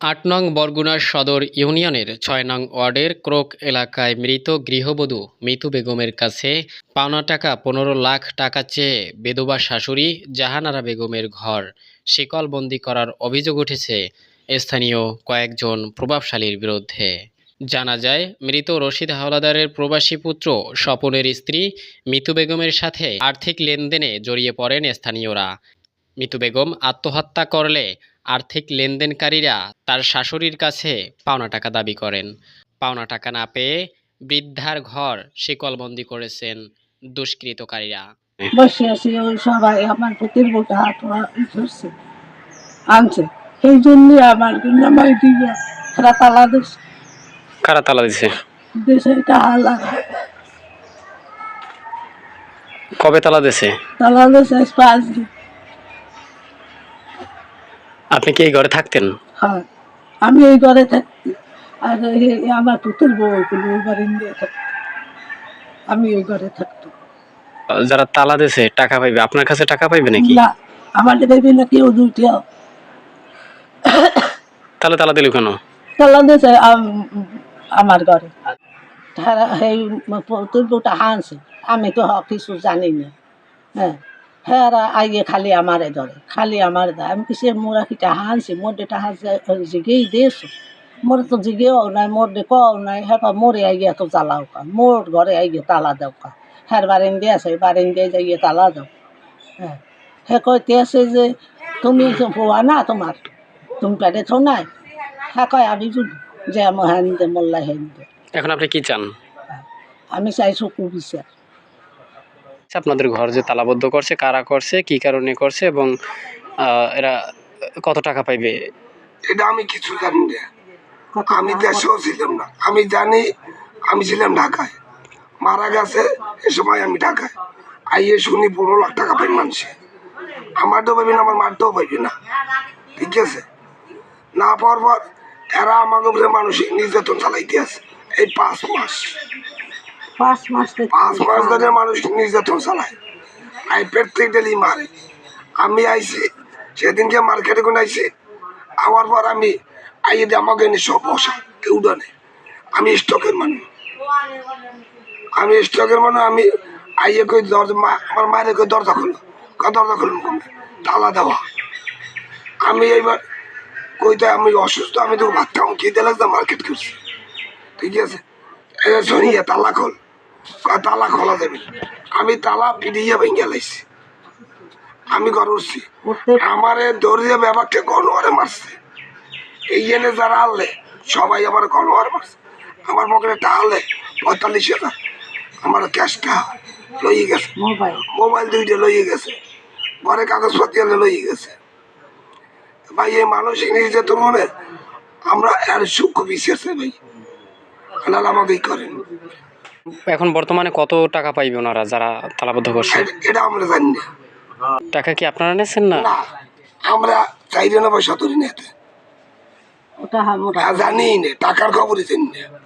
আট নং বরগুনার সদর ইউনিয়নের ছয় নং ওয়ার্ডের ক্রোক এলাকায় মৃত গৃহবধূ মিতু বেগমের কাছে পাওনা টাকা পনেরো লাখ টাকা চেয়ে বেদবা শাশুড়ি জাহানারা বেগমের ঘর। শিকলবন্দি করার অভিযোগ উঠেছে স্থানীয় কয়েকজন প্রভাবশালীর বিরুদ্ধে। জানা যায়, মৃত রশিদ হাওলাদারের প্রবাসী পুত্র স্বপনের স্ত্রী মিতু বেগমের সাথে আর্থিক লেনদেনে জড়িয়ে পড়েন স্থানীয়রা। মিতু বেগম আত্মহত্যা করলে আর্থিক লেনদেনকারীরা তার শাশুড়ির কাছে পাওনা টাকা দাবি করেন। পাওনা টাকা না পেয়ে বৃদ্ধার ঘর শিকলবন্দি করেছেন দুষ্কৃতকারীরা। বসে আছি ওই সবাই আমার হাত ধরছে আনছে। সেই জন্য আমার দিয়ে এরা তালা দেশ কারা তালা দিছে? দেশে এটা হালা কবে তালা দিছে? তালা আজ। পাঁচ দিন আপনি কি এই ঘরে থাকতেন? হ্যাঁ আমি এই ঘরে থাকতি আর এই আমার পুতুর বউ ওই ঘরে নিয়ে থাকতো। আমি ওই ঘরে থাকতাম যারা তালা দিছে টাকা পাইবে আপনার কাছে টাকা পাইবে নাকি? না আমাদের দেবে না কেউ দুইটা। তাহলে তালা দিল কেন? তালা দেশ আমার ঘরে। তারা সেই পুতুর বউটা হানছে আমি তো কিছু জানি না। হ্যাঁ হ্যাঁ আইয়ে খালি আমারে ধরে খালি আমার দেয় আমি কিছু মোরা কিটা হানছি মোর ডেটা হাসে জিগেই দিয়েছ। মোর তো জিগেও নাই মোর ডে কও নাই হ্যাঁ মোরে আইয়ে তো জ্বালাও কা মোর ঘরে আইয়ে তালা দাও কা। হ্যাঁ বারেন দিয়ে আছে বারেন দিয়ে যাইয়ে তালা দাও। হ্যাঁ হ্যাঁ কইতে আছে যে তুমি পোয়া না তোমার? তুমি পেটে তো নাই? হ্যাঁ কয় আমি যে আমার হ্যান দে মোল্লা হ্যান দে এখন আপনি কি চান? আমি চাইছো কুবিচার আপনাদের ঘর যে তালাবদ্ধ করছে, কারা করছে, কি কারণে করছে এবং এরা কত টাকা পাইবে? এটা আমি কিছু জানি না। আমি দেশেও ছিলাম না। আমি জানি, আমি ছিলাম ঢাকায়। মারা গেছে এ সময় আমি ঢাকায়। আইয়ে শুনি পনেরো লাখ টাকা পাই মানুষে। আমারটাও পাইবি না, আমার মারটাও পাইবি না। ঠিক আছে? না পাওয়ার পর এরা আমাকে উপরে মানসিক নির্যাতন চালাইতে আছে। এই পাঁচ মাস। পাঁচ মাস পাঁচ মাস ধরে মানুষ নির্যাতন চালায়। আই প্রত্যেক ডেলি মারে। আমি আইছি, সেদিনকে মার্কেটে কোন আইছি আবার পর আমি আইয়ে আমাকে এনে সব বসা উডানে আমি স্টকের মানুষ। আমি স্টকের মানুষ, আমি আইয়ে কই দরজা আমার মায়ের কই দরজা খুলো। দরজা খুলুন কমে তালা দেওয়া। আমি এইবার কইতে আমি অসুস্থ, আমি তো ভাত খাম খেতে লাগছে মার্কেট করছি ঠিক আছে? এ তালা খোল। তালা খোলা যাবে আমি তালা পিটিয়ে ভেঙে লাইছি। আমি ঘর উঠছি আমারে দৌড়িয়ে ব্যাপারটা গণহারে মারছে। এই এনে যারা আনলে সবাই আমার গণহার মারছে। আমার পকেটে টাহলে পঁয়তাল্লিশ হাজার। আমার ক্যাশটা লইয়ে গেছে। মোবাইল। দুইটা লইয়ে গেছে। ঘরে কাগজপত্র এলে লইয়ে গেছে। ভাই এই মানসিক নির্যাতন মনে আমরা আর সূক্ষ্ম বিশ্বাস ভাই। আল্লাহ আমাকেই করেন। এখন বর্তমানে কত টাকা পাইবে ওনারা যারা তালাবদ্ধ করছে? এটা- আমরা জানি না। টাকা কি আপনারা নেছেন না? না আমরা চাইলে না পয়সা তুলি না জানি না টাকার খবরই জানি না।